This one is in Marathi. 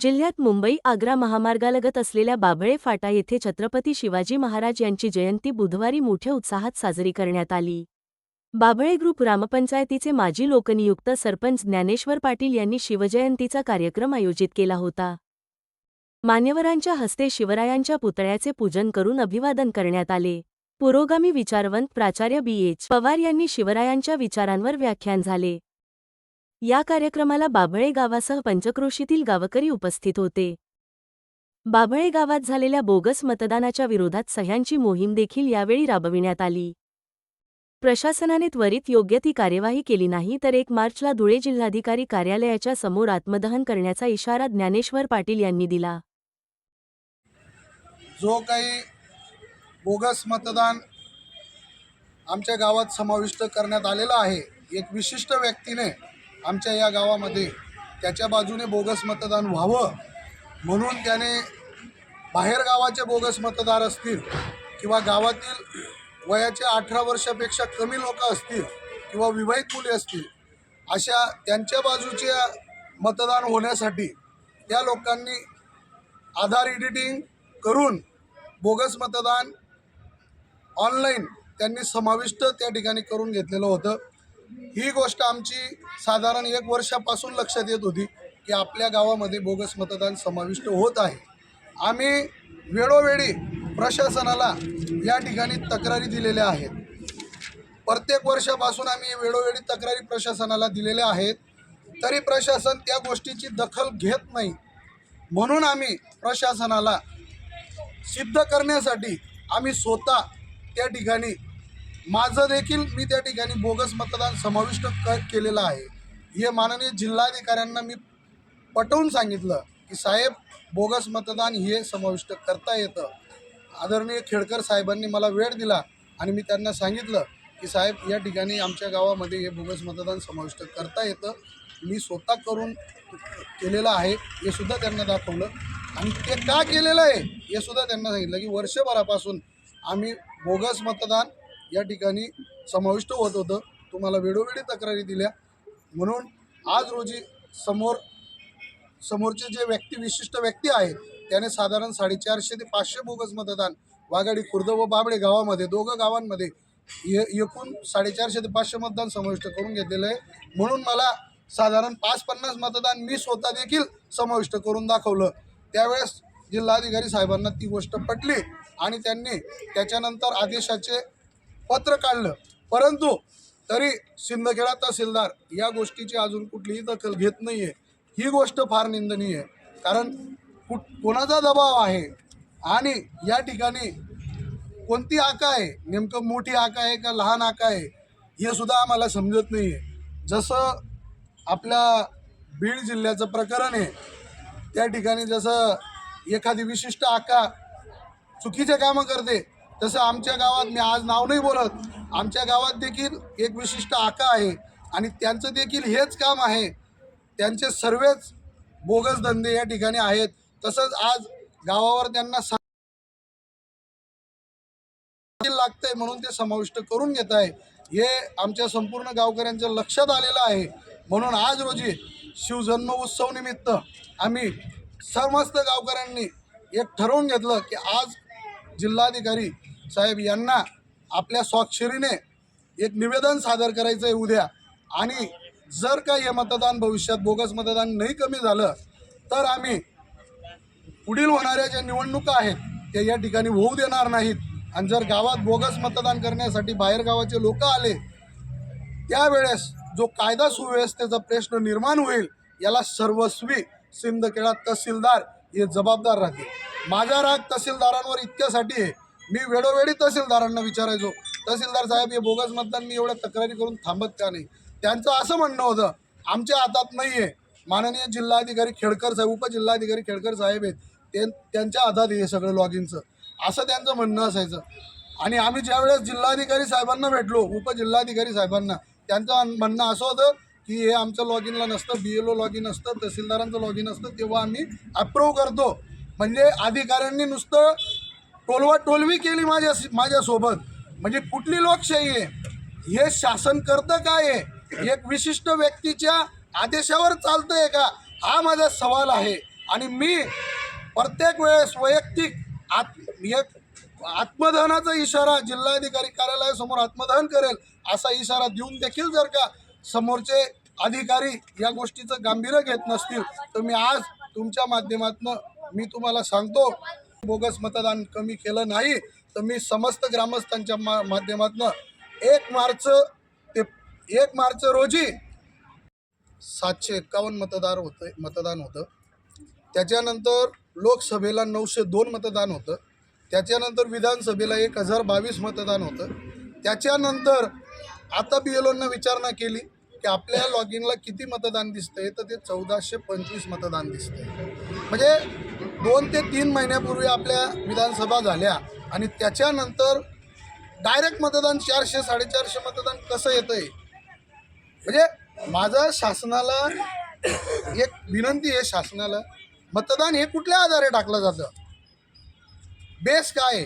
जिल्ह्यात मुंबई आग्रा महामार्गालगत असलेल्या बाभळे फाटा येथे छत्रपती शिवाजी महाराज यांची जयंती बुधवारी मोठ्या उत्साहात साजरी करण्यात आली. बाभळे ग्रुप ग्रामपंचायतीचे माजी लोकनियुक्त सरपंच ज्ञानेश्वर पाटील यांनी शिवजयंतीचा कार्यक्रम आयोजित केला होता. मान्यवरांच्या हस्ते शिवरायांच्या पुतळ्याचे पूजन करून अभिवादन करण्यात आले. पुरोगामी विचारवंत प्राचार्य बी एच पवार यांनी शिवरायांच्या विचारांवर व्याख्यान झाले. या कार्यक्रमाला बाभळे गावासह पंचक्रोशीतील गावकरी उपस्थित होते. बाभळे गावात झालेल्या बोगस मतदानाच्या विरोधात सह्यांची मोहीम देखील यावेळी राबविण्यात आली. प्रशासनाने त्वरित योग्य ती कार्यवाही केली नाही तर एक मार्चला धुळे जिल्हाधिकारी कार्यालयाच्या समोर आत्मदहन करण्याचा इशारा ज्ञानेश्वर पाटील यांनी दिला. जो काही बोगस मतदान आमच्या गावात समाविष्ट करण्यात आलेला आहे एक विशिष्ट व्यक्तीने आमच्या या गावामध्ये त्याच्या बाजूने बोगस मतदान व्हावं म्हणून त्याने बाहेर गावाचे बोगस मतदार असतील किंवा गावातील वयाच्या अठरा वर्षापेक्षा कमी लोक असतील किंवा विवाहित मुली असतील अशा त्यांच्या बाजूचे मतदान होण्यासाठी त्या लोकांनी आधार एडिटिंग करून बोगस मतदान ऑनलाईन त्यांनी समाविष्ट त्या ठिकाणी करून घेतलेलं होतं. ही गोष्ट आमची साधारण एक वर्षापासून लक्षात येत होती की आपल्या गावामध्ये बोगस मतदान समाविष्ट होत आहे. आम्ही वेळोवेळी प्रशासनाला या ठिकाणी तक्रारी दिलेल्या आहेत. प्रत्येक वर्षापासून आम्ही वेळोवेळी तक्रारी प्रशासनाला दिलेल्या आहेत. तरी प्रशासन त्या गोष्टीची दखल घेत नाही. म्हणून आम्ही प्रशासनाला सिद्ध करण्यासाठी आम्ही स्वतः त्या ठिकाणी माझं देखील मी त्या ठिकाणी बोगस मतदान समाविष्ट क केलेलं आहे. हे माननीय जिल्हाधिकाऱ्यांना मी पटवून सांगितलं की साहेब बोगस मतदान हे समाविष्ट करता येतं. आदरणीय खेडकर साहेबांनी मला वेळ दिला आणि मी त्यांना सांगितलं की साहेब या ठिकाणी आमच्या गावामध्ये हे बोगस मतदान समाविष्ट करता येतं. मी स्वतः करून केलेलं आहे हे सुद्धा त्यांना दाखवलं. आणि ते का केलेलं आहे हे सुद्धा त्यांना सांगितलं की वर्षभरापासून आम्ही बोगस मतदान या ठिकाणी समाविष्ट होत होतं. तुम्हाला वेळोवेळी तक्रारी दिल्या. म्हणून आज रोजी समोर समोरचे जे व्यक्ती विशिष्ट व्यक्ती आहेत त्याने साधारण साडेचारशे ते पाचशे बोगस मतदान वाघाडी खुर्द व बाबडे गावामध्ये दोघं गावांमध्ये एकूण साडेचारशे ते पाचशे मतदान समाविष्ट करून घेतलेलं आहे. म्हणून मला साधारण पाच पन्नास मतदान मी स्वतः देखील समाविष्ट करून दाखवलं. त्यावेळेस जिल्हाधिकारी साहेबांना ती गोष्ट पटली आणि त्यांनी त्याच्यानंतर आदेशाचे पत्र काढलं. परंतु तरी सिंदखेडा तहसीलदार या गोष्टीची अजून कुठलीही दखल घेत नाही आहे ही गोष्ट फार निंदनीय आहे. कारण कुठ कोणाचा दबाव आहे? आणि या ठिकाणी कोणती आका आहे? नेमकं मोठी आका आहे का लहान आका आहे? हे सुद्धा आम्हाला समजत नाही आहे जसं आपल्या बीड जिल्ह्याचं प्रकरण आहे. त्या ठिकाणी जसं एखादी विशिष्ट आका चुकीचे कामं करते तसं आमच्या गावात मी आज नाव नाही बोलत. आमच्या गावात देखील एक विशिष्ट आका आहे आणि त्यांचं देखील हेच काम आहे. त्यांचे सर्वच बोगस धंदे या ठिकाणी आहेत. तसंच आज गावावर त्यांना लागतंय म्हणून ते समाविष्ट करून घेत आहे. हे आमच्या संपूर्ण गावकऱ्यांच्या लक्षात आलेलं आहे. म्हणून आज रोजी शिवजन्म उत्सव निमित्त आम्ही समस्त गावकऱ्यांनी एक ठरवून घेतलं की आज जिल्हाधिकारी साहेब यांना आपल्या स्वाक्षरीने एक निवेदन सादर करायचं आहे उद्या. आणि जर का हे मतदान भविष्यात बोगस मतदान नाही कमी झालं तर आम्ही पुढील होणाऱ्या ज्या निवडणुका आहेत त्या या ठिकाणी होऊ देणार नाहीत. आणि जर गावात बोगस मतदान करण्यासाठी बाहेर गावाचे लोक आले त्यावेळेस जो कायदा सुव्यवस्थेचा प्रश्न निर्माण होईल याला सर्वस्वी सिंदखेडा तहसीलदार हे जबाबदार राहतील. माझा राग तहसीलदारांवर इतक्यासाठी आहे. मी वेळोवेळी तहसीलदारांना विचारायचो तहसीलदार साहेब हे बोगस मतदान मी एवढ्या तक्रारी करून थांबत का नाही? त्यांचं असं म्हणणं होतं आमच्या हातात नाही आहे. माननीय जिल्हाधिकारी खेडकर साहेब उपजिल्हाधिकारी खेडकर साहेब आहेत. ते त्यांच्या हातात हे सगळं लॉगिनचं असं त्यांचं म्हणणं असायचं. आणि आम्ही ज्यावेळेस जिल्हाधिकारी साहेबांना भेटलो उपजिल्हाधिकारी साहेबांना त्यांचं म्हणणं असं होतं की हे आमचं लॉग इनला नसतं B L O log in असतं तहसीलदारांचं लॉग इन असतं तेव्हा आम्ही अप्रूव्ह करतो. म्हणजे अधिकाऱ्यांनी नुसतं टोलवा टोलवी केली माझ्या माझ्यासोबत म्हणजे कुठली लोकशाही आहे? हे शासन करतं काय आहे एक विशिष्ट व्यक्तीच्या आदेशावर चालतं आहे का? हा माझा सवाल आहे. आणि मी प्रत्येक वेळेस वैयक्तिक आत एक आत्मदहनाचा इशारा जिल्हाधिकारी कार्यालयासमोर आत्मदहन करेल असा इशारा देऊन देखील जर का समोरचे अधिकारी या गोष्टीचं गांभीर्य घेत नसतील तर मी आज तुमच्या माध्यमातनं मी तुम्हाला सांगतो बोगस मतदान कमी केलं नाही तर मी समस्त ग्रामस्थांच्या मा माध्यमातनं एक मार्च ते एक मार्च रोजी सातशे एक्कावन्न मतदार होतं मतदान होतं. त्याच्यानंतर लोकसभेला नऊशे दोन मतदान होतं. त्याच्यानंतर विधानसभेला एक हजार बावीस मतदान होतं. त्याच्यानंतर आता बी एल विचारणा केली. की आपल्या लॉगिनला किती मतदान दिसतंय तर ते चौदाशे पंचवीस मतदान दिसतंय. म्हणजे दोन ते तीन महिन्यापूर्वी आपल्या विधानसभा झाल्या आणि त्याच्यानंतर डायरेक्ट मतदान चारशे साडेचारशे मतदान कसं येतं आहे म्हणजे माझं शासनाला एक विनंती आहे शासनाला मतदान हे कुठल्या आधारे टाकलं जातं? बेस काय आहे?